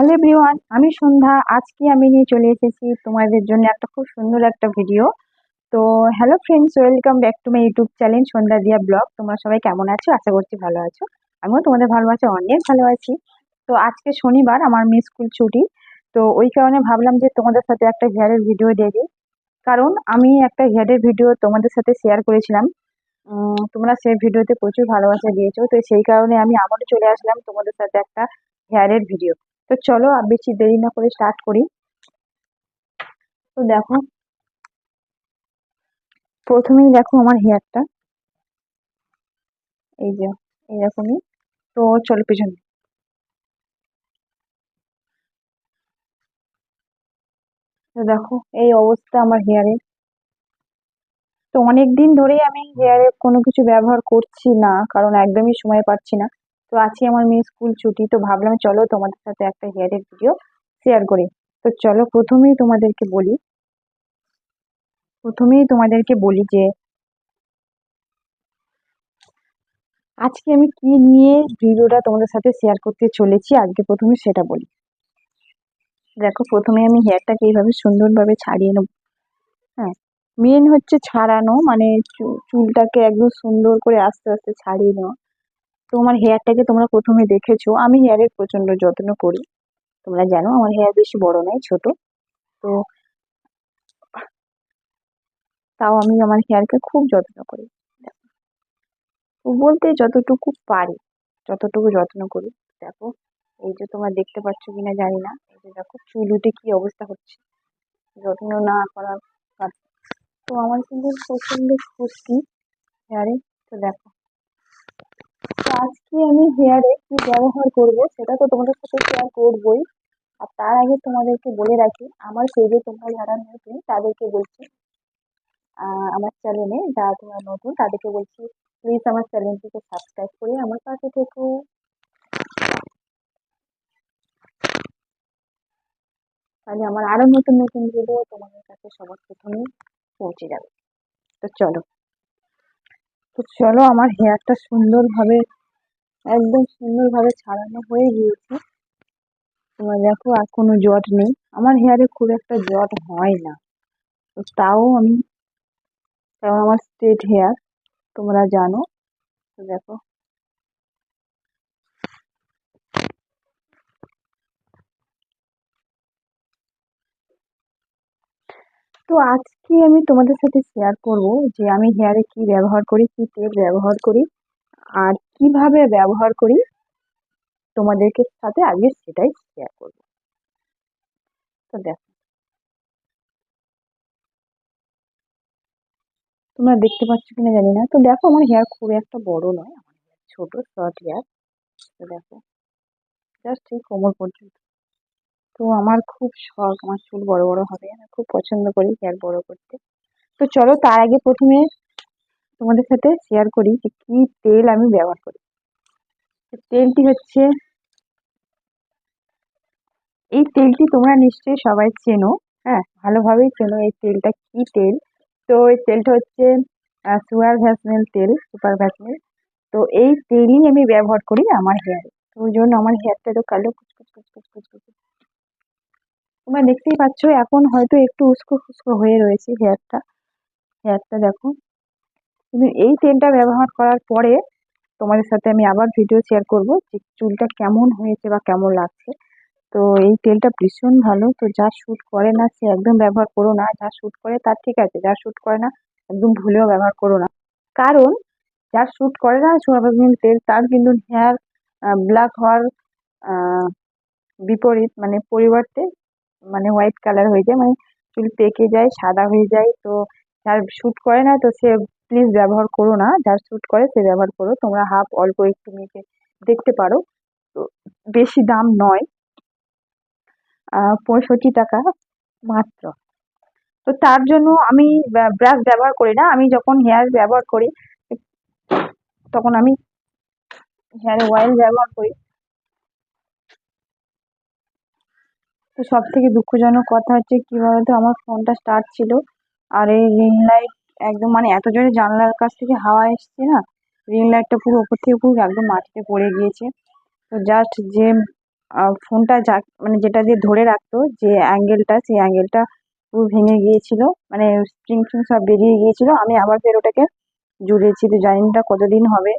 Hello everyone আমি সন্ধ্যা। আজকে আমি নিয়ে চলে এসেছি তোমাদের জন্য একটা খুব সুন্দর একটা ভিডিও তো hello friends welcome back to my YouTube channel Sandhya Diya blog তোমরা সবাই কেমন আছো? আশা করছি ভালো আছো। আমিও তোমাদের ভালোবাসা, অনেক ভালো আছি। তো আজকে শনিবার, আমার মেয়ে স্কুল ছুটি। তো ওই কারণে ভাবলাম যে তোমাদের সাথে একটা হেয়ারের ভিডিও দেবে কারণ আমি একটা হেয়ারের ভিডিও তোমাদের সাথে শেয়ার করেছিলাম। তোমরা সেই ভিডিওতে প্রচুর ভালোবাসা দিয়েছ। তো সেই কারণে আমি আবারও চলে আসলাম তোমাদের সাথে একটা হেয়ারের ভিডিও তো চলো আর বেশি দেরি না করে স্টার্ট করি। তো দেখো, প্রথমেই দেখো আমার হেয়ারটা এই যে এইরকমই তো চলো পেছনে। দেখো, এই অবস্থা আমার হেয়ারের তো অনেক দিন ধরেই আমি হেয়ারে কোনো কিছু ব্যবহার করছি না, কারণ একদমই সময় পাচ্ছি না। তো আজকে আমার মেয়ে স্কুল ছুটি, তো ভাবলাম চলো তোমাদের সাথে একটা হেয়ারের ভিডিও শেয়ার করি। তো চলো প্রথমেই তোমাদেরকে বলি, প্রথমেই তোমাদেরকে বলি যে, আজকে আমি কি নিয়ে ভিডিওটা তোমাদের সাথে শেয়ার করতে চলেছি, আজকে প্রথমে সেটা বলি। দেখো, প্রথমে আমি হেয়ারটাকে এইভাবে সুন্দরভাবে ছাড়িয়ে নেব। হ্যাঁ মেন হচ্ছে ছাড়ানো মানে চুলটাকে একদম সুন্দর করে আস্তে আস্তে ছাড়িয়ে নেওয়া। তো আমার হেয়ারটাকে তোমরা প্রথমে দেখেছ, আমি হেয়ারের প্রচণ্ড যত্ন করি। তোমরা জানো আমার হেয়ার বেশি বড় নয়, ছোট। তো তাও আমি আমার হেয়ারকে খুব যত্ন করি। তো বলতে যতটুকু পারি, যতটুকু যত্ন করি, দেখো। এই যে তোমরা দেখতে পাচ্ছ কিনা জানি না। এই যে দেখো, চুল উঠে কি অবস্থা হচ্ছে। যত্ন না করার তো আমার কিন্তু প্রচণ্ড খুশকি হেয়ারে। তো দেখো। আজকে আমি হেয়ারে কি ব্যবহার করব সেটা তো তোমাদের সাথে শেয়ার করবোই। আর তার আগে তোমাদেরকে বলে রাখি, আমার পেজে তোমরা যারা নতুন তাদেরকে বলছি আমার চ্যানেলে যারা তোমরা নতুন তাদেরকে বলছি প্লিজ আমার চ্যানেলটিকে সাবস্ক্রাইব করে আমার পাশে থেকো। তাহলে আমার আরও নতুন নতুন ভিডিও তোমাদের কাছে সবার প্রথমেই পৌঁছে যাবে। তো চলো। তো চলো আমার হেয়ারটা সুন্দরভাবে একদম সুন্দরভাবে ছাড়ানো হয়ে গিয়েছে। তোমরা দেখো, আর কোনো জট নেই। আমার হেয়ারে খুব একটা জট হয় না। তো তাও আমি কারণ আমার স্ট্রেট হেয়ার তোমরা জানো। তো দেখো। তো আজকে আমি তোমাদের সাথে শেয়ার করব যে আমি হেয়ারে কি ব্যবহার করি, কি তেল ব্যবহার করি। আর কীভাবে ব্যবহার করি, তোমাদেরকে সাথে আজকে সেটাই শেয়ার করব। তো দেখো। তোমরা দেখতে পাচ্ছ কিনা জানি না। তো দেখো, আমার হেয়ার খুব একটা বড় নয়, আমার ছোট শর্ট হেয়ার তো দেখো জাস্ট এই কোমর পর্যন্ত। তো আমার খুব শখ, আমার চুল বড় বড় হবে, আমি খুব পছন্দ করি হেয়ার বড় করতে। তো চলো, তার আগে প্রথমে তোমাদের সাথে শেয়ার করি যে কি তেল আমি ব্যবহার করি। তেলটি হচ্ছে, এই তেলটি তোমরা নিশ্চয়ই সবাই চেনো হ্যাঁ ভালোভাবেই চেনো এই তেলটা কি তেল। তো এই তেলটা হচ্ছে সুগার ভ্যাসমিল তেল, সুপার ভ্যাসমিল। তো এই তেলই আমি ব্যবহার করি আমার হেয়ারে তো ওই জন্য আমার হেয়ারটা তো কালো, কুচকুচ কুচকুচ কুচকুচ তোমরা দেখতেই পাচ্ছ, এখন হয়তো একটু উস্কো খুস্কো হয়ে রয়েছে হেয়ারটা হেয়ারটা দেখো। কিন্তু এই তেলটা ব্যবহার করার পরে তোমাদের সাথে আমি আবার ভিডিও শেয়ার করব যে চুলটা কেমন হয়েছে বা কেমন লাগছে। তো এই তেলটা ভীষণ ভালো। তো যা শ্যুট করে না, সে একদম ব্যবহার করো না। যা শ্যুট করে তার ঠিক আছে, যা শ্যুট করে না, একদম ভুলেও ব্যবহার করো না। কারণ যার শ্যুট করে না, সোয়াবিন তেল, তার কিন্তু হেয়ার ব্ল্যাক হওয়ার বিপরীত মানে পরিবর্তে মানে হোয়াইট কালার হয়ে যায় মানে চুল পেকে যায়, সাদা হয়ে যায়। তো যার শ্যুট করে না, তো সে প্লিজ ব্যবহার করো না। যার শ্যুট করে, সে ব্যবহার করো। তোমরা হাফ অল্প একটু মেখে দেখতে পারো। তো বেশি দাম নয়। পঁয়ষট্টি টাকা মাত্র। তো তার জন্য আমি ব্রাশ ব্যবহার করি না। আমি যখন হেয়ার ব্যবহার করি, তখন আমি হেয়ারে অয়েল ব্যবহার করি। তো সব থেকে দুঃখজনক কথা হচ্ছে, কি বলতো? আমার ফোনটা স্টার্ট ছিল আর এই রিং লাইট একদম মানে এত জোরে জানলার কাছ থেকে হাওয়া এসছে না রিং লাইটটা পুরো উপর থেকে পুরো একদম মাটিতে পড়ে গিয়েছে। তো জাস্ট যে ফোনটা যা মানে যেটা দিয়ে ধরে রাখতো, যে অ্যাঙ্গেলটা সেই অ্যাঙ্গেলটা পুরো ভেঙে গিয়েছিল মানে স্প্রিং ফ্রিং সব বেরিয়ে গিয়েছিল। আমি আবার ফের ওটাকে জুড়েছি, তো জানি না কতদিন হবে।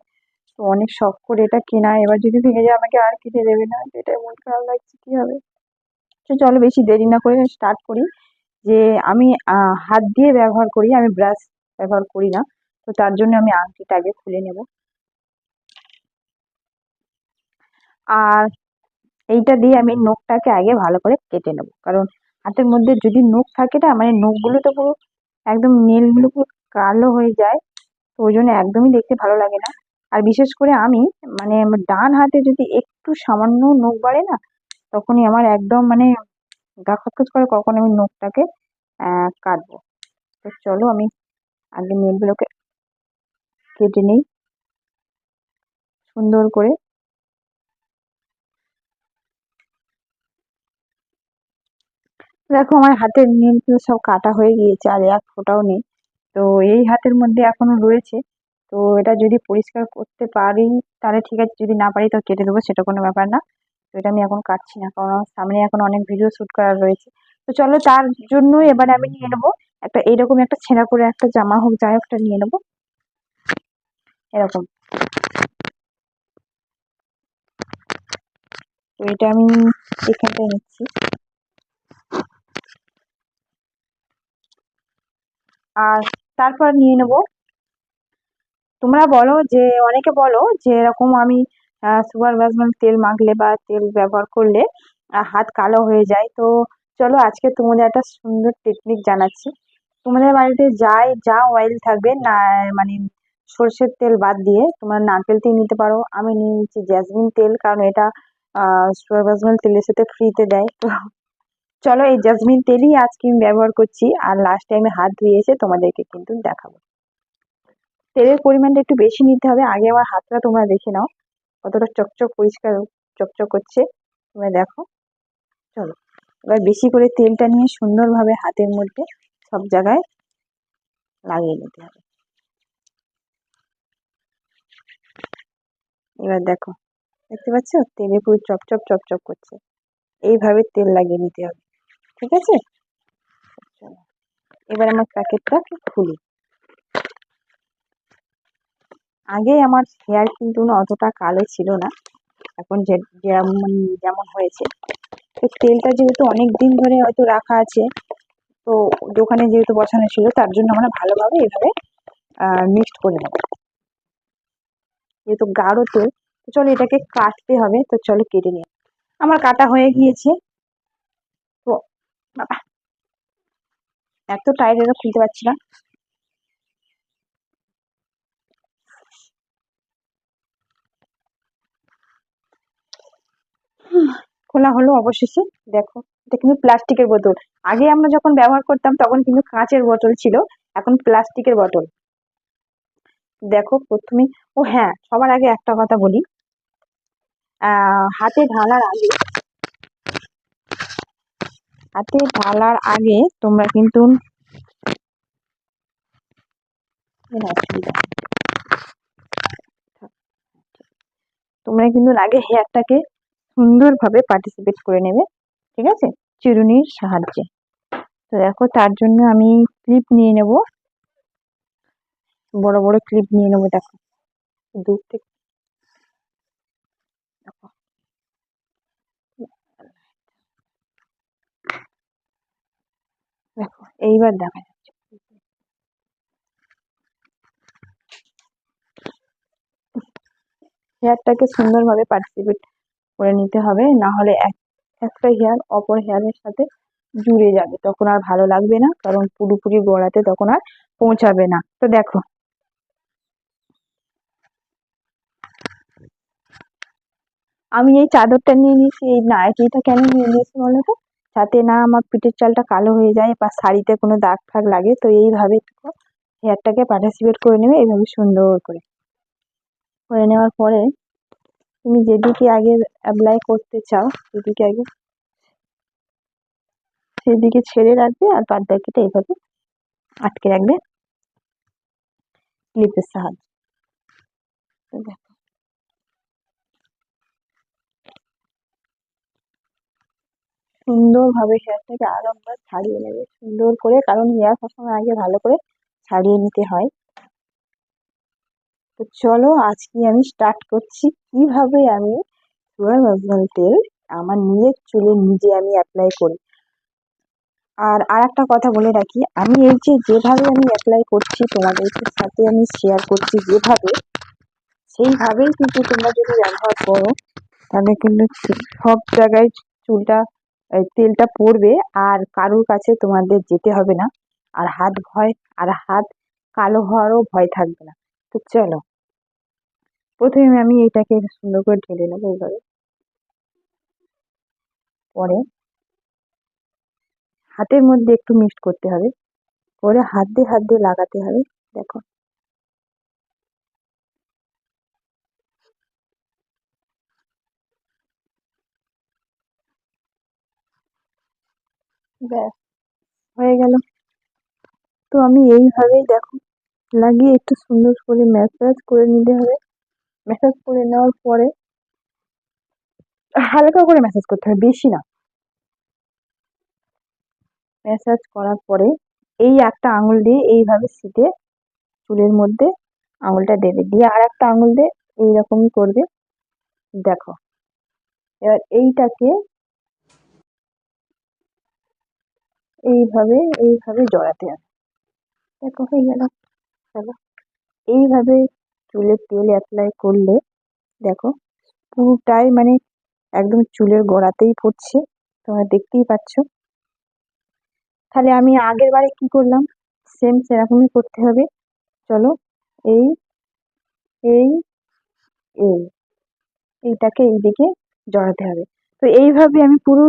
তো অনেক শখ করে এটা কেনা, এবার যদি ভেঙে যায় আমাকে আর কিনে দেবে না। এটাই মন খারাপ লাগছে, কি হবে? তো চলো বেশি দেরি না করে স্টার্ট করি। যে আমি হাত দিয়ে ব্যবহার করি, আমি ব্রাশ ব্যবহার করি না। তো তার জন্য আমি আংটিটা আগে খুলে নেব। আর এইটা দিয়ে আমি নখটাকে আগে ভালো করে কেটে নেব। কারণ হাতের মধ্যে যদি নখ থাকে না মানে নখগুলো তো পুরো একদম নেলগুলো পুরো কালো হয়ে যায়, তো ওই জন্য একদমই দেখতে ভালো লাগে না। আর বিশেষ করে আমি মানে ডান হাতে যদি একটু সামান্য নখ বাড়ে না, তখনই আমার একদম মানে গা খচখচ করে কখন আমি নখটাকে কাটবো। তো চলো আমি আগে নেলগুলোকে কেটে নিই। সুন্দর করে দেখো আমার হাতের নেলগুলো সব কাটা হয়ে গিয়েছে, আর এক ফোঁটাও নেই। তো এই হাতের মধ্যে এখনও রয়েছে। তো এটা যদি পরিষ্কার করতে পারি, তাহলে ঠিক আছে, যদি না পারি তো কেটে দেবো, সেটা কোনো ব্যাপার না। তো এটা আমি এখন কাটছি না, কারণ আমার সামনে এখন অনেক ভিডিও শ্যুট করার রয়েছে। তো চলো তার জন্য এবারে আমি নিয়ে নেব একটা, এইরকম একটা ছেঁড়া করে একটা জামা হোক, যাই একটা নিয়ে নেব। এরকম। তো এটা আমি এখানটায় নিচ্ছি। আর তারপর নিয়ে নেব। তোমরা বলো যে, অনেকে বলো যে, এরকম আমি সুগার ভাজমান তেল মাখলে বা তেল ব্যবহার করলে হাত কালো হয়ে যায়। তো চলো আজকে তোমাদের একটা সুন্দর টেকনিক জানাচ্ছি। তোমাদের বাড়িতে যাই, যা অয়েল থাকবে, না মানে সর্ষের তেল বাদ দিয়ে তোমরা নারকেল তেল নিতে পারো। আমি নিয়ে নিচ্ছি জ্যাসমিন তেল, কারণ এটা ভাজমান তেলের সাথে ফ্রিতে দেয়। তো চলো এই জ্যাসমিন তেলই আজকে আমি ব্যবহার করছি, আর লাস্ট টাইমে হাত ধুয়ে এসে তোমাদেরকে কিন্তু দেখাবো। তেলের পরিমাণটা একটু বেশি নিতে হবে, আগে আমার হাতটা তোমরা দেখে নাও। কতটা চকচক পরিষ্কার চকচক করছে তোমরা দেখো। চলো, এবার বেশি করে তেলটা নিয়ে সুন্দরভাবে হাতের মধ্যে সব জায়গায় লাগিয়ে নিতে হবে। এবার দেখো, দেখতে পাচ্ছ? তেলে পুরো চপচপ চপচপ করছে। এইভাবে তেল লাগিয়ে নিতে হবে, ঠিক আছে? এবার আমার প্যাকেটটা খুলি। আগে আমার হেয়ার কিন্তু না অতটা কালো ছিল না। এখন যে যেমন যেমন হয়েছে। তো তেলটা যেহেতু অনেক দিন ধরে হয়তো রাখা আছে, তো দোকানে যেহেতু বসানো ছিল, তার জন্য আমরা ভালোভাবে এভাবে মিক্সড করে নেব। যেহেতু গাঢ় তেল, তো চলো এটাকে কাটতে হবে, তো চলো কেটে নিই। আমার কাটা হয়ে গিয়েছে। তো এত টাইট এটা খুলতে পারছি না। খোলা হলো অবশেষে। দেখো, এটা কিন্তু প্লাস্টিকের বোতল। আগে আমরা যখন ব্যবহার করতাম, তখন কিন্তু কাঁচের বোতল ছিল, এখন প্লাস্টিকের বোতল। দেখো, প্রথমে, ও হ্যাঁ সবার আগে একটা কথা বলি। হাতে ঢালার আগে, হাতে ঢালার আগে তোমরা কিন্তু তোমরা কিন্তু আগে হেয়ারটাকে সুন্দরভাবে পার্টিসিপেট করে নেবে, ঠিক আছে? চিরুনির সাহায্যে। তো দেখো, তার জন্য আমি ক্লিপ নিয়ে নেব। বড় বড় ক্লিপ নিয়ে নেব, দেখো। দূর থেকে। দেখো দেখো এইবার দেখা যাচ্ছে। হেয়ারটাকে সুন্দরভাবে পার্টিসিপেট করে নিতে হবে, না হলে এক, একটা হেয়ার অপর হেয়ারের সাথে জুড়ে যাবে। তখন আর ভালো লাগবে না, কারণ পুরোপুরি গোড়াতে তখন আর পৌঁছাবে না। তো দেখো। আমি এই চাদরটা নিয়ে নিয়েছি, এই নাইটিটা কেন নিয়ে নিয়েছি বলো তো? যাতে না আমার পিঠের চালটা কালো হয়ে যায় বা শাড়িতে কোনো দাগ ফাগ লাগে, তো এইভাবে হেয়ারটাকে পার্টিসিপেট করে নেবে, এইভাবে সুন্দর করে। করে নেওয়ার পরে তুমি যেদিকে আগে অ্যাপ্লাই করতে চাও সেদিকে আগে সেদিকে ছেড়ে রাখবে আর বাদ বাকিটা এইভাবে আটকে রাখবে। ক্লিপের সাহায্যে। সুন্দরভাবে হেয়ারটাকে আরও ছাড়িয়ে নেবে। সুন্দর করে, কারণ হেয়ার সবসময় আগে ভালো করে ছাড়িয়ে নিতে হয়। তো চলো আজকে আমি স্টার্ট করছি। কীভাবে আমি সুগার ভার্জিনাল তেল আমার নিজের চুলে নিজে আমি অ্যাপ্লাই করি? আর আর একটা কথা বলে রাখি, আমি এই যে যেভাবে আমি অ্যাপ্লাই করছি তোমাদের সাথে আমি শেয়ার করছি যেভাবে, সেইভাবেই কিন্তু তোমরা যদি ব্যবহার করো, তাহলে কিন্তু সব জায়গায় চুলটা তেলটা পড়বে আর কারোর কাছে তোমাদের যেতে হবে না। আর হাত ভয়, আর হাত কালো হওয়ারও ভয় থাকবে না। তো চলো প্রথমে আমি এটাকে সুন্দর করে ঢেলে নেব এইভাবে। পরে হাতের মধ্যে একটু মিক্সড করতে হবে। করে হাত দিয়ে হাত দিয়ে লাগাতে হবে, দেখো। ব্যাস, হয়ে গেল। তো আমি এইভাবেই দেখো, লাগিয়ে একটু সুন্দর করে ম্যাসাজ করে নিতে হবে। ম্যাসাজ করে নেওয়ার পরে হালকা করে ম্যাসাজ করতে হবে বেশি না। ম্যাসাজ করার পরে এই একটা আঙুল দিয়ে এইভাবে সিটে চুলের মধ্যে আঙুলটা দেবে দিয়ে আর একটা আঙুল দিয়ে এইরকমই করবে, দেখো। এবার এইটাকে এইভাবে এইভাবে জড়াতে হবে। দেখো, হয়ে গেল। চলো এইভাবে চুলে তেল অ্যাপ্লাই করলে, দেখো, পুরোটাই মানে একদম চুলের গোড়াতেই পড়ছে, তোমরা দেখতেই পাচ্ছ। তাহলে আমি আগের বারে কি করলাম? সেম সেরকমই করতে হবে। চলো, এই এই এই, এইটাকে এইদিকে জড়াতে হবে। তো এইভাবে আমি পুরো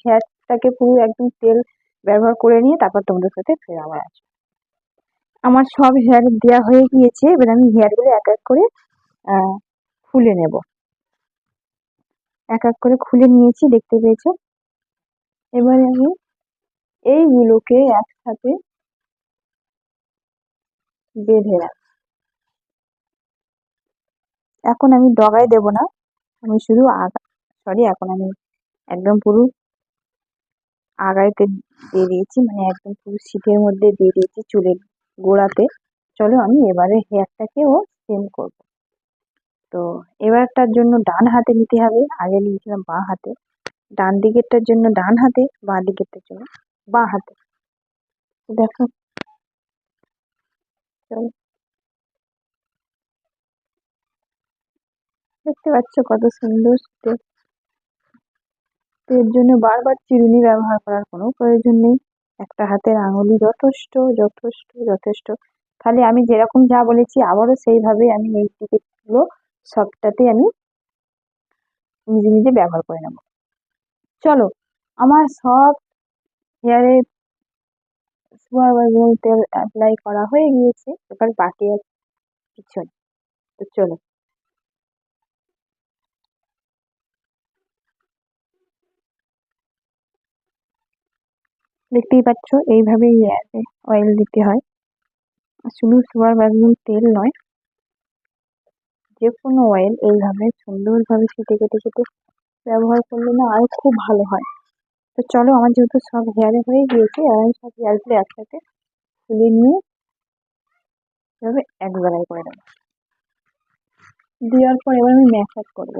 হেয়ারটাকে পুরো একদম তেল ব্যবহার করে নিয়ে তারপর তোমাদের সাথে ফের আবার আসব। আমার সব হেয়ার দেওয়া হয়ে গিয়েছে, এবার আমি হেয়ারগুলো এক এক করে খুলে নেব। এক এক করে খুলে নিয়েছি, দেখতে পেয়েছ? এবারে আমি এইগুলোকে একসাথে বেঁধে রাখ। এখন আমি ডগায় দেব না, আমি শুধু আগা সরি এখন আমি একদম পুরো আগাইতে দিয়ে দিয়েছি মানে একদম পুরো শীতের মধ্যে দিয়ে দিয়েছি চুলের গোড়াতে। চলো আমি এবারে হেয়ারটাকেও সেম করব। তো এবারটার জন্য ডান হাতে নিতে হবে। আগে নিয়েছিলাম বাঁ হাতে। ডান দিকেরটার জন্য ডান হাতে, বাঁ দিকেরটার জন্য বাঁ হাতে। দেখো। চলো। দেখতে পাচ্ছ কত সুন্দর এর জন্য বারবার চিরুনি ব্যবহার করার কোনো প্রয়োজন নেই। একটা হাতের আঙুলি যথেষ্ট যথেষ্ট যথেষ্ট। তাহলে আমি যেরকম যা বলেছি আবারও সেইভাবে আমি এই দিকেগুলো সবটাতে আমি নিজে নিজে ব্যবহার করে নেব। চলো, আমার সব হেয়ারে সুপারভাইজার তেল অ্যাপ্লাই করা হয়ে গিয়েছে, এবার বাকি পিছনে তো চলো। দেখতেই পাচ্ছ, এইভাবেই অয়েল দিতে হয়। শুধু সুপার ভাইজার তেল নয় যে কোনো অয়েল এইভাবে সুন্দরভাবে কেটে কেটে কেটে ব্যবহার করলে না আরও খুব ভালো হয়। তো চলো, আমার যেহেতু সব হেয়ারে হয়ে গিয়েছে আর আমি সব হেয়ারগুলো একসাথে তুলে নিয়ে এভাবে এক জায়গায় করে দেবো দেওয়ার পর এবার আমি ম্যাসাজ করব।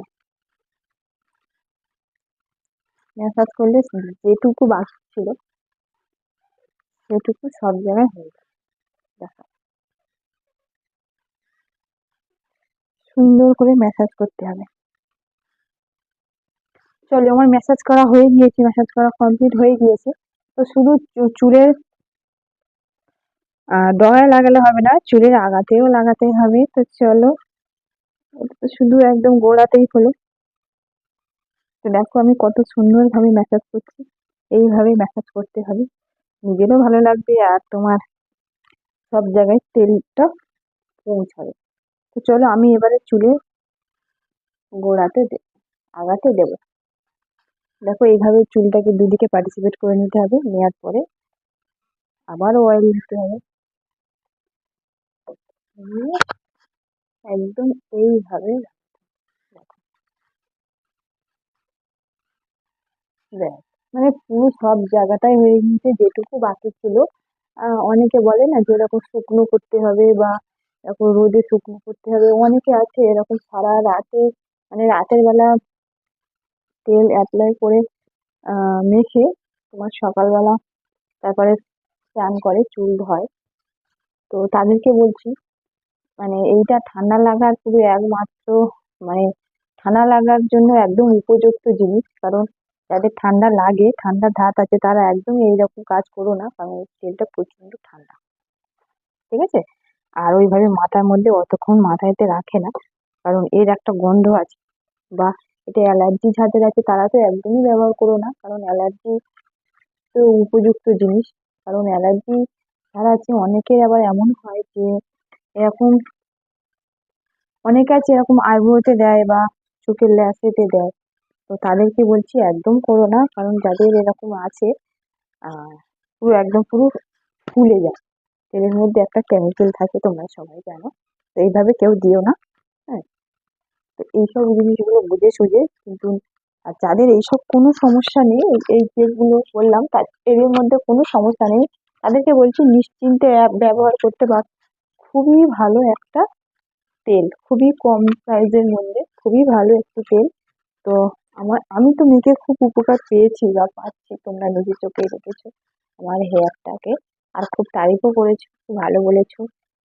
ম্যাসাজ করলে যেটুকু বাকি ছিল সেটুকু সব জায়গায় হয়ে যাবে দেখো। সুন্দর করে ম্যাসাজ করতে হবে। চলো, আমার ম্যাসাজ করা হয়ে গিয়েছে ম্যাসাজ করা কমপ্লিট হয়ে গিয়েছে। তো শুধু চুলের ডগায় লাগালে হবে না, চুলের আগাতেও লাগাতে হবে। তো চলো শুধু একদম গোড়াতেই হলো। তো দেখো আমি কত সুন্দরভাবে ম্যাসাজ করছি। এইভাবেই ম্যাসাজ করতে হবে। নিজেরও ভালো লাগবে আর তোমার সব জায়গায় তেলটা পৌঁছাবে। তো চলো আমি এবারে চুলে গোড়াতে দে, আগাতে দেবো। দেখো এইভাবে চুলটাকে দুদিকে পার্টিসিপেট করে নিতে হবে নেওয়ার পরে আবারও অয়েল দিতে হবে। একদম এইভাবে দেখো। মানে পুরো সব জায়গাটাই হয়ে গিয়েছে, যেটুকু বাকি ছিল। অনেকে বলে না যে এরকম শুকনো করতে হবে বা এরকম রোদে শুকনো করতে হবে। অনেকে আছে এরকম সারা রাতে মানে রাতের বেলা তেল অ্যাপ্লাই করে মেখে তোমার সকালবেলা তারপরে স্নান করে, চুল ধয়। তো তাদেরকে বলছি মানে এইটা ঠান্ডা লাগার পুরো একমাত্র মানে ঠান্ডা লাগার জন্য একদম উপযুক্ত জিনিস। কারণ যাদের ঠান্ডা লাগে ঠান্ডার ধাত আছে, তারা একদম এইরকম কাজ করো না, কারণ এই তেলটা প্রচণ্ড ঠান্ডা। ঠিক আছে? আর ওইভাবে মাথার মধ্যে অতক্ষণ মাথায়তে রাখে না, কারণ এর একটা গন্ধ আছে। বা এটা অ্যালার্জি যাদের আছে, তারা তো একদমই ব্যবহার করো না, কারণ অ্যালার্জি তো উপযুক্ত জিনিস। কারণ অ্যালার্জি যারা আছে, অনেকের আবার এমন হয় যে এরকম, অনেকে আছে এরকম আইব্রোতে দেয় বা চোখের ল্যাসেতে দেয়। তো তাদেরকে বলছি একদম করো না, কারণ যাদের এরকম আছে পুরো একদম পুরো ফুলে যায়। তেলের মধ্যে একটা কেমিক্যাল থাকে, তোমরা সবাই জানো। তো এইভাবে কেউ দিও না হ্যাঁ। তো এইসব জিনিসগুলো বুঝে সুঝে কিন্তু, আর যাদের এইসব কোনো সমস্যা নেই, এই যেগুলো বললাম, তার, এদের মধ্যে কোনো সমস্যা নেই। তাদেরকে বলছি নিশ্চিন্তে অ্যাপ ব্যবহার করতে পার। খুবই ভালো একটা তেল, খুবই কম প্রাইসের মধ্যে, খুবই ভালো একটি তেল। তো আমার, আমি তো মেখে খুব উপকার পেয়েছি বা পাচ্ছি, তোমরা নিজের চোখে দেখেছ আমার হেয়ারটাকে আর খুব তারিফও করেছ, খুব ভালো বলেছ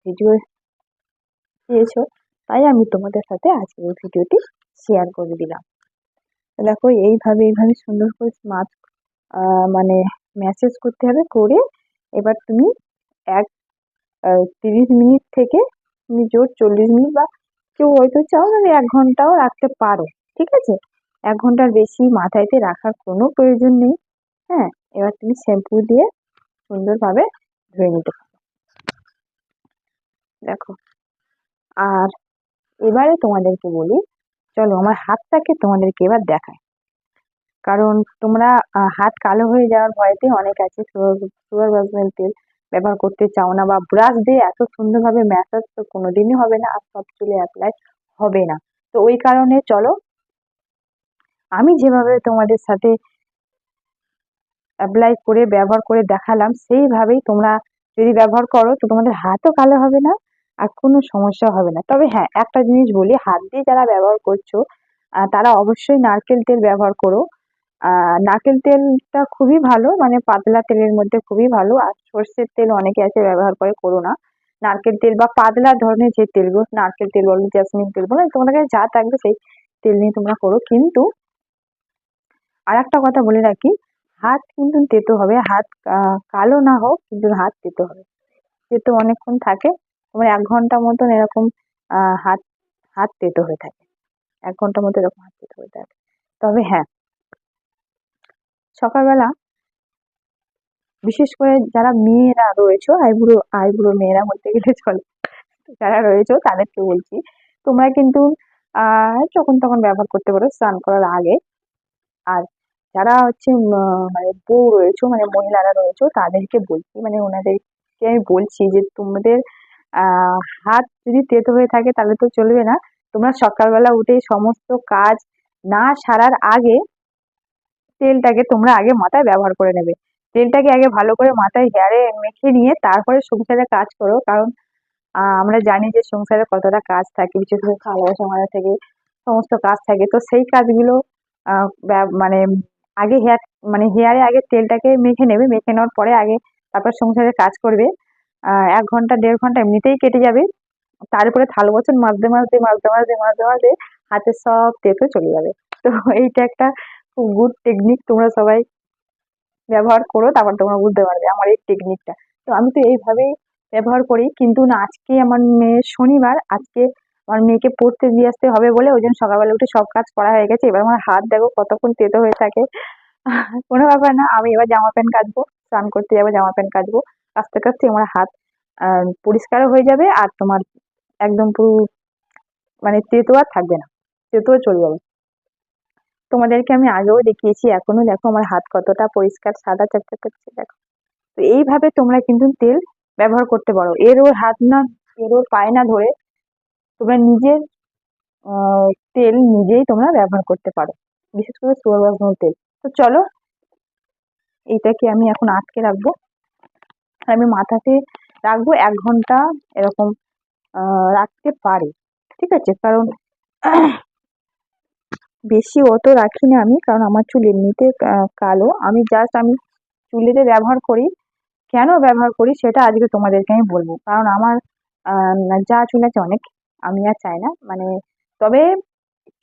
ভিডিও দিয়েছ। তাই আমি তোমাদের সাথে আজকে এই ভিডিওটি শেয়ার করে দিলাম। দেখো, এইভাবে এইভাবে সুন্দর করে মাছ মানে ম্যাসেজ করতে হবে, করে এবার তুমি এক তিরিশ মিনিট থেকে তুমি জোর চল্লিশ মিনিট বা কেউ হয়তো চাও মানে এক ঘন্টাও রাখতে পারো, ঠিক আছে? এক ঘণ্টার বেশি মাথায়তে রাখার কোনো প্রয়োজন নেই। হ্যাঁ এবার তুমি শ্যাম্পু দিয়ে সুন্দরভাবে ধুয়ে নিতে পারো। দেখো, আর এবারে তোমাদেরকে বলি, চলো আমার হাতটাকে তোমাদেরকে এবার দেখায় কারণ তোমরা হাত কালো হয়ে যাওয়ার ভয়তে অনেক আছে সুগার ভাজমেল তেল ব্যবহার করতে চাও না বা ব্রাশ দিয়ে এত সুন্দরভাবে ম্যাসাজ তো কোনোদিনই হবে না আর সব চুলে অ্যাপ্লাই হবে না। তো ওই কারণে চলো আমি যেভাবে তোমাদের সাথে অ্যাপ্লাই করে, ব্যবহার করে দেখালাম, সেইভাবেই তোমরা যদি ব্যবহার করো, তো তোমাদের হাতও কালো হবে না আর কোনো সমস্যা হবে না। তবে হ্যাঁ একটা জিনিস বলি, হাত দিয়ে যারা ব্যবহার করছ তারা অবশ্যই নারকেল তেল ব্যবহার করো। নারকেল তেলটা খুবই ভালো মানে পাতলা তেলের মধ্যে খুবই ভালো, আর সর্ষের তেল অনেকে আছে ব্যবহার করে, করো না। নারকেল তেল বা পাতলা ধরনের যে তেলগুলো, নারকেল তেল বলো জ্যাসমিন তেল বলো, তোমাদের যা থাকবে সেই তেল নিয়ে তোমরা করো। কিন্তু আর একটা কথা বলে রাখি, হাত কিন্তু তেতো হবে, হাত কালো না হোক কিন্তু হাত তেতো হবে। তেতো অনেকক্ষণ থাকে, তোমার এক ঘণ্টা মতন এরকম হাত হাত তেতো হয়ে থাকে। এক ঘণ্টা মতো এরকম হাত তেতো হয়ে থাকে। তবে হ্যাঁ সকালবেলা বিশেষ করে যারা মেয়েরা রয়েছে, আইবুড়ো আইবুড়ো মেয়েরা বলতে গেলে চলে, যারা রয়েছে তাদেরকে বলছি, তোমরা কিন্তু যখন তখন ব্যবহার করতে পারো, স্নান করার আগে আর যারা হচ্ছে মানে বউ রয়েছে মানে মহিলারা রয়েছে, তাদেরকে বলছি মানে ওনাদেরকে আমি বলছি যে তোমাদের হাত যদি তেতো হয়ে থাকে তাহলে তো চলবে না। তোমরা সকালবেলা উঠে সমস্ত কাজ না সারার আগে তেলটাকে তোমরা আগে মাথায় ব্যবহার করে নেবে। তেলটাকে আগে ভালো করে মাথায় হেয়ারে মেখে নিয়ে তারপরে সংসারে কাজ করো। কারণ আমরা জানি যে সংসারে কতটা কাজ থাকে, বিশেষ করে খাওয়া সময় থেকে সমস্ত কাজ থাকে। তো সেই কাজগুলো মানে আগে হেয়ার মানে হেয়ারে আগে তেলটাকে মেখে নেবে, মেখে নেওয়ার পরে আগে তারপর সংসারে কাজ করবে। এক ঘণ্টা, দেড় ঘণ্টা এমনিতেই কেটে যাবে। তারপরে থাল বাসন মাজতে মাজতে মাজতে মাজতে মাজতে মাজতে হাতের সব তেতো চলে যাবে। তো এইটা একটা খুব গুড টেকনিক তোমরা সবাই ব্যবহার করো, তারপর তোমরা বুঝতে পারবে আমার এই টেকনিকটা তো আমি তো এইভাবেই ব্যবহার করি, কিন্তু না, আজকে আমার মেয়ের শনিবার, আজকে আমার মেয়েকে পড়তে দিয়ে আসতে হবে বলে ওই জন্য সকালবেলা উঠে সব কাজ করা হয়ে গেছে। এবার আমার হাত দেখো কতক্ষণ তেতো হয়ে থাকে। কোনো ব্যাপার না, আমি এবার জামা প্যান্ট কাচবো, স্নান করতে যাব, জামা প্যান্ট কাচবো। কাচতে কাচতে আমার হাত পরিষ্কারও হয়ে যাবে আর তোমার একদম পুরো মানে তেতো আর থাকবে না, তেতোও চলে যাবে তোমাদেরকে আমি আগেও দেখিয়েছি, এখনও দেখো আমার হাত কতটা পরিষ্কার, সাদা চকচক করছে দেখো। তো এইভাবে তোমরা কিন্তু তেল ব্যবহার করতে পারো। এর ওর হাত না, এর ওর পায়ে না ধরে তোমরা নিজের তেল নিজেই তোমরা ব্যবহার করতে পারো। বিশেষ করে সুয়ারবাসমন তেল। তো চলো এইটাকে আমি এখন আটকে রাখব। আমি মাথাতে রাখব এক ঘণ্টা এরকম রাখতে পারি, ঠিক আছে? কারণ বেশি অত রাখি না আমি, কারণ আমার চুল এমনিতে কালো। আমি জাস্ট আমি চুলেতে ব্যবহার করি। কেন ব্যবহার করি সেটা আজকে তোমাদেরকে আমি বলব। কারণ আমার যা চুল আছে অনেক আমি আর চাই না। মানে তবে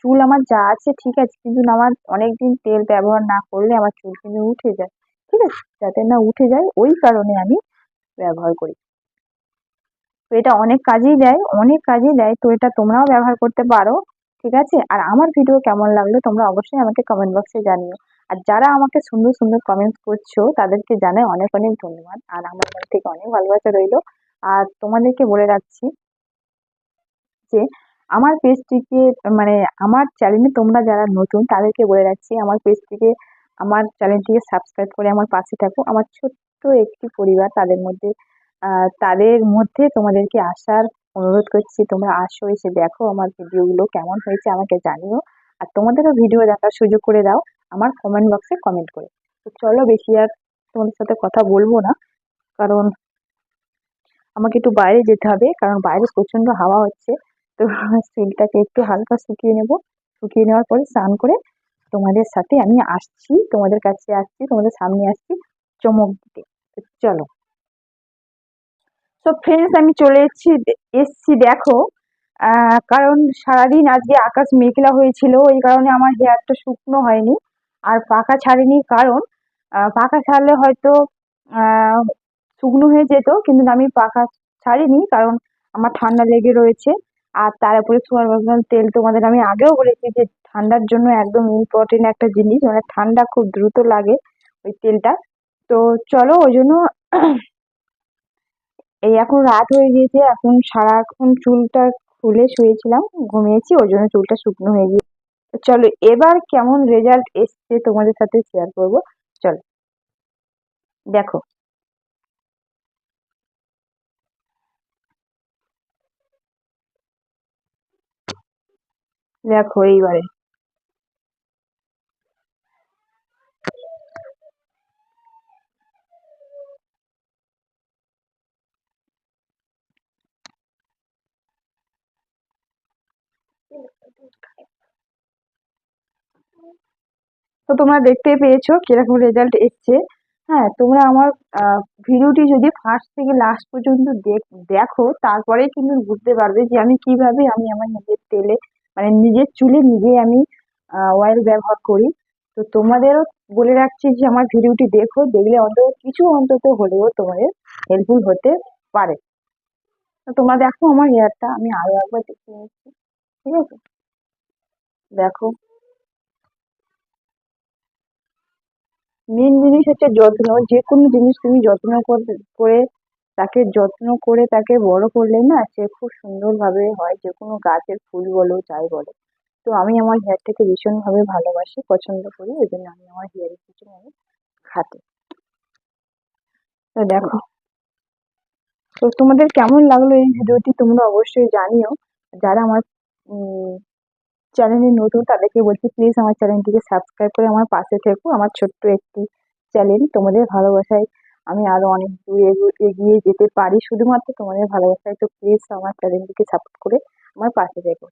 চুল আমার যা আছে ঠিক আছে, কিন্তু আমার অনেক দিন তেল ব্যবহার না করলে আমার চুল কিন্তু উঠে যায়। ঠিক আছে, যাতে না উঠে যায়, ওই কারণে আমি ব্যবহার করি। তো এটা অনেক কাজেই দেয়, অনেক কাজেই দেয়। তো এটা তোমরাও ব্যবহার করতে পারো, ঠিক আছে? আর আমার ভিডিও কেমন লাগল তোমরা অবশ্যই আমাকে কমেন্ট বক্সে জানিও। আর যারা আমাকে সুন্দর সুন্দর কমেন্টস করছ, তাদেরকে জানাই অনেক অনেক ধন্যবাদ। আর আমার থেকে অনেক ভালোবাসা রইল। আর তোমাদেরকে বলে রাখছি যে আমার পেজটিকে মানে আমার চ্যানেলে তোমরা যারা নতুন, তাদেরকে বলে রাখছি, আমার পেজটিকে আমার চ্যানেলটিকে সাবস্ক্রাইব করে আমার পাশে থাকো। আমার ছোট্ট একটি পরিবার, তাদের মধ্যে তাদের মধ্যে তোমাদেরকে আসার অনুরোধ করছি। তোমরা আসো, এসে দেখো আমার ভিডিওগুলো কেমন হয়েছে, আমাকে জানিও। আর তোমাদেরও ভিডিও দেখার সুযোগ করে দাও, আমার কমেন্ট বক্সে কমেন্ট করে। তো চলো বেশি আর তোমাদের সাথে কথা বলব না, কারণ আমাকে একটু বাইরে যেতে হবে, কারণ বাইরে প্রচণ্ড হাওয়া হচ্ছে। তো চুলটাকে একটু হালকা শুকিয়ে নেব। শুকিয়ে নেওয়ার পরে স্নান করে তোমাদের সাথে আমি আসছি, তোমাদের কাছে আসছি, তোমাদের সামনে আসছি চমক দিতে। চলো। তো ফ্রেন্ডস আমি চলে এসেছি, এসছি দেখো কারণ সারাদিন আজকে আকাশ মেঘলা হয়েছিল, এই কারণে আমার হেয়ারটা শুকনো হয়নি, আর পাকা ছাড়িনি, কারণ পাকা ছাড়লে হয়তো শুকনো হয়ে যেত, কিন্তু আমি পাকা ছাড়িনি, কারণ আমার ঠান্ডা লেগে রয়েছে। আর তার উপরে সুপার ভাবলাম তেল তোমাদের আমি আগেও বলেছি যে ঠান্ডার জন্য একদম ইম্পর্টেন্ট একটা জিনিস মানে ঠান্ডা খুব দ্রুত লাগে ওই তেলটা। তো চলো ওই জন্য এই এখন রাত হয়ে গিয়েছে, এখন সারাক্ষণ চুলটা খুলে শুয়েছিলাম, ঘুমিয়েছি, ওই জন্য চুলটা শুকনো হয়ে গিয়েছে চলো এবার কেমন রেজাল্ট এসছে তোমাদের সাথে শেয়ার করব। চলো, দেখো। দেখো এইবারে তো তোমরা দেখতেই পেয়েছ কীরকম রেজাল্ট এসছে। হ্যাঁ তোমরা আমার ভিডিওটি যদি ফার্স্ট থেকে লাস্ট পর্যন্ত দেখ- দেখো, তারপরেই কিন্তু বুঝতে পারবে যে আমি কীভাবে আমি আমার নিজের তেলে মানে নিজের চুলে নিজে আমি অয়েল ব্যবহার করি। তো তোমাদেরও বলে রাখছি যে আমার ভিডিওটি দেখো, দেখলে অন্তত, কিছু অন্তত হলেও তোমাদের হেল্পফুল হতে পারে। তো তোমরা দেখো আমার হেয়ারটা আমি আরও একবার দেখিয়ে নিচ্ছি, ঠিক আছে? দেখো। মেন জিনিস হচ্ছে যত্ন, যে কোনো জিনিস তুমি যত্ন করে তাকে যত্ন করে তাকে বড় করলে না সে খুব সুন্দরভাবে হয়, যে কোনো গাছের ফুল বলো, যাই বলো। তো আমি আমার হেয়ারটাকে ভীষণভাবে ভালোবাসি, পছন্দ করি, ওই জন্য আমি আমার হেয়ারের পিছনে আমি খাটি। তো দেখো। তো তোমাদের কেমন লাগল এই ভিডিওটি তোমরা অবশ্যই জানিও। যারা আমার চ্যানেলে নতুন, তাদেরকে বলছি প্লিজ আমার চ্যানেলটিকে সাবস্ক্রাইব করে আমার পাশে থেকো। আমার ছোট্ট একটি চ্যানেল তোমাদের ভালোবাসায় আমি আরও অনেক দূর এগো- এগিয়ে যেতে পারি। শুধুমাত্র তোমাদের ভালোবাসায় তো প্লিজ আমার চ্যানেলটিকে সাপোর্ট করে আমার পাশে থেকো।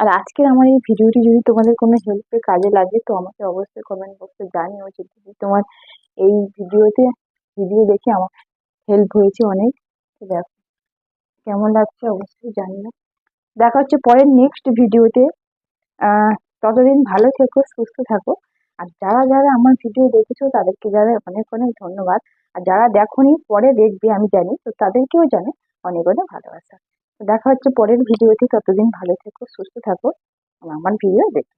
আর আজকের আমার এই ভিডিওটি যদি তোমাদের কোনো হেল্পে কাজে লাগে, তো আমাকে অবশ্যই কমেন্ট বক্সে জানিও যে দিদি তোমার এই ভিডিওতে ভিডিও দেখে আমার হেল্প হয়েছে অনেক। দেখো, কেমন লাগছে অবশ্যই জানিও। দেখা হচ্ছে পরের নেক্সট ভিডিওতে ততদিন ভালো থেকো, সুস্থ থাকো। আর যারা যারা আমার ভিডিও দেখেছ, তাদেরকে যারা অনেক অনেক ধন্যবাদ। আর যারা দেখনি, পরে দেখবে, আমি জানি। তো তাদেরকেও জানে, অনেক অনেক ভালোবাসা। দেখা হচ্ছে পরের ভিডিওতে। ততদিন ভালো থেকো, সুস্থ থাকো। আমার ভিডিও দেখতে